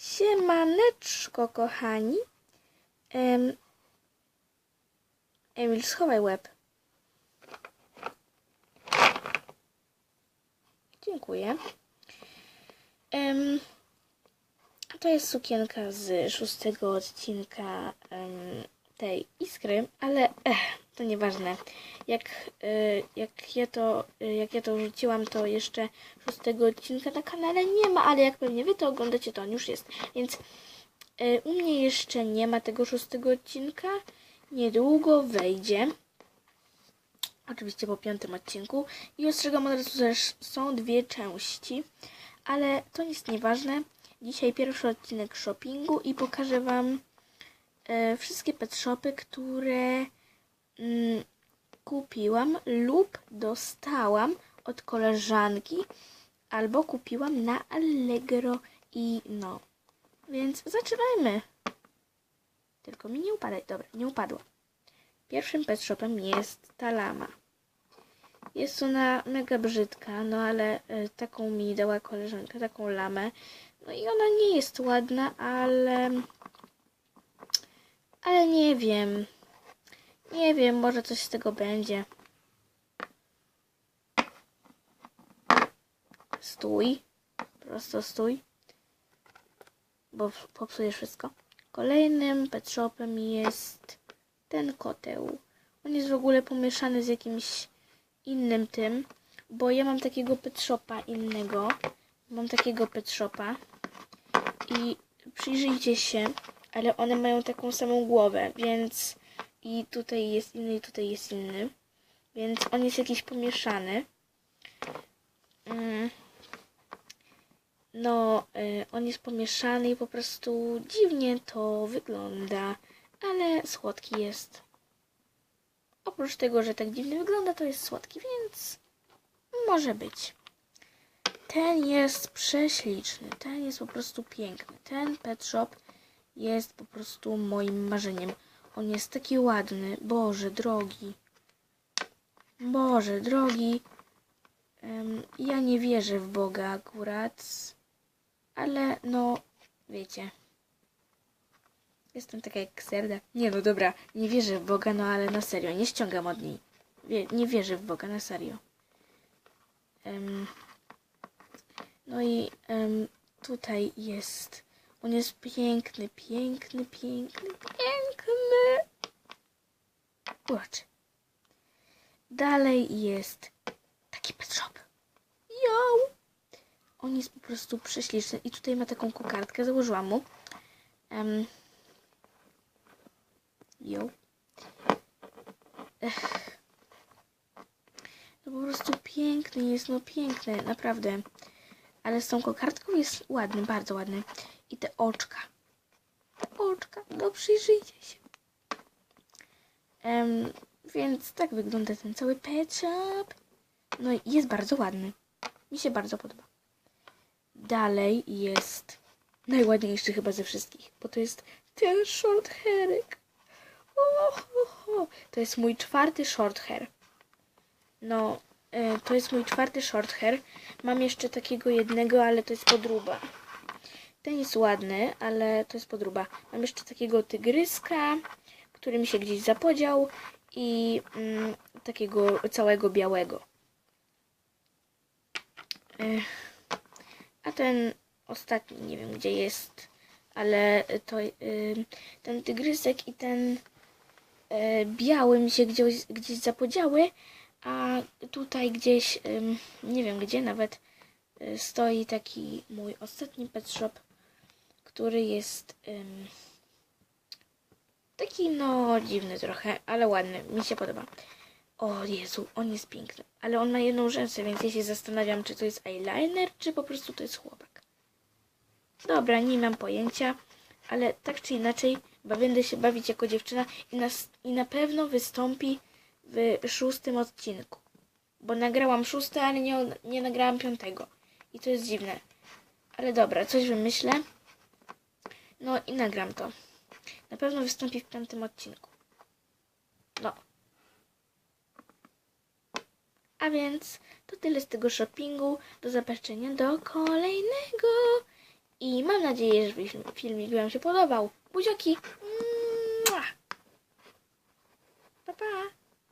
Siemaneczko, kochani. Em, Emil, schowaj łeb. Dziękuję. Em, to jest sukienka z szóstego odcinka em, tej iskry, ale eh, to nieważne. Jak, y, jak, ja to, y, jak ja to wrzuciłam, to jeszcze szóstego odcinka na kanale nie ma, ale jak pewnie wy to oglądacie, to on już jest. Więc y, u mnie jeszcze nie ma tego szóstego odcinka. Niedługo wejdzie. Oczywiście po piątym odcinku. I ostrzegam od razu, że są dwie części. Ale to jest nieważne. Dzisiaj pierwszy odcinek shoppingu i pokażę Wam wszystkie pet shopy, które kupiłam lub dostałam od koleżanki albo kupiłam na Allegro i no. Więc zaczynajmy. Tylko mi nie upadaj. Dobra, nie upadła. Pierwszym pet shopem jest ta lama. Jest ona mega brzydka, no ale e, taką mi dała koleżanka, taką lamę. No i ona nie jest ładna, ale... Ale nie wiem. Nie wiem, może coś z tego będzie. Stój. Prosto stój. Bo popsujesz wszystko. Kolejnym pet shopem jest ten koteł. On jest w ogóle pomieszany z jakimś innym tym, bo ja mam takiego pet shopa innego. Mam takiego pet shopa i przyjrzyjcie się, ale one mają taką samą głowę, więc i tutaj jest inny, i tutaj jest inny. Więc on jest jakiś pomieszany. Mm. No, y, on jest pomieszany i po prostu dziwnie to wygląda, ale słodki jest. Oprócz tego, że tak dziwnie wygląda, to jest słodki, więc może być. Ten jest prześliczny, ten jest po prostu piękny. Ten pet shop jest po prostu moim marzeniem. On jest taki ładny. Boże, drogi. Boże, drogi. Ja nie wierzę w Boga akurat, ale no, wiecie. Jestem taka jak Kserda. Nie no, dobra, nie wierzę w Boga, no ale na serio, nie ściągam od niej. Wie, nie wierzę w Boga, na serio. Em, no i em, tutaj jest. On jest piękny, piękny, piękny, piękny. Kurczę. Dalej jest taki pet shop. Yo! On jest po prostu prześliczny. I tutaj ma taką kokardkę, założyłam mu. Um, yo. Ech. No po prostu piękny jest, no piękny, naprawdę. Ale z tą kokardką jest ładny, bardzo ładny. I te oczka. Oczka, no przyjrzyjcie się. Em, więc tak wygląda ten cały pet. No i jest bardzo ładny. Mi się bardzo podoba. Dalej jest najładniejszy chyba ze wszystkich, bo to jest ten short hairek. O, ho, ho. To jest mój czwarty short hair. No, e, to jest mój czwarty short hair. Mam jeszcze takiego jednego, ale to jest podruba. Ten jest ładny, ale to jest podruba. Mam jeszcze takiego tygryska, który mi się gdzieś zapodział i mm, takiego całego białego. Ech. A ten ostatni, nie wiem gdzie jest, ale to y, ten tygrysek i ten y, biały mi się gdzieś, gdzieś zapodziały, a tutaj gdzieś, nie wiem gdzie nawet, y, stoi taki mój ostatni pet shop, który jest ym, taki no dziwny trochę, ale ładny, mi się podoba. O Jezu, on jest piękny, ale on ma jedną rzęsę, więc ja się zastanawiam, czy to jest eyeliner, czy po prostu to jest chłopak. Dobra, nie mam pojęcia, ale tak czy inaczej, będę się bawić jako dziewczyna i na, i na pewno wystąpi w szóstym odcinku. Bo nagrałam szósty, ale nie, nie nagrałam piątego. I to jest dziwne. Ale dobra, coś wymyślę. No i nagram to. Na pewno wystąpi w piątym odcinku. No. A więc to tyle z tego shoppingu. Do zobaczenia do kolejnego. I mam nadzieję, że film- filmik Wam się podobał. Buziaki! Pa, pa!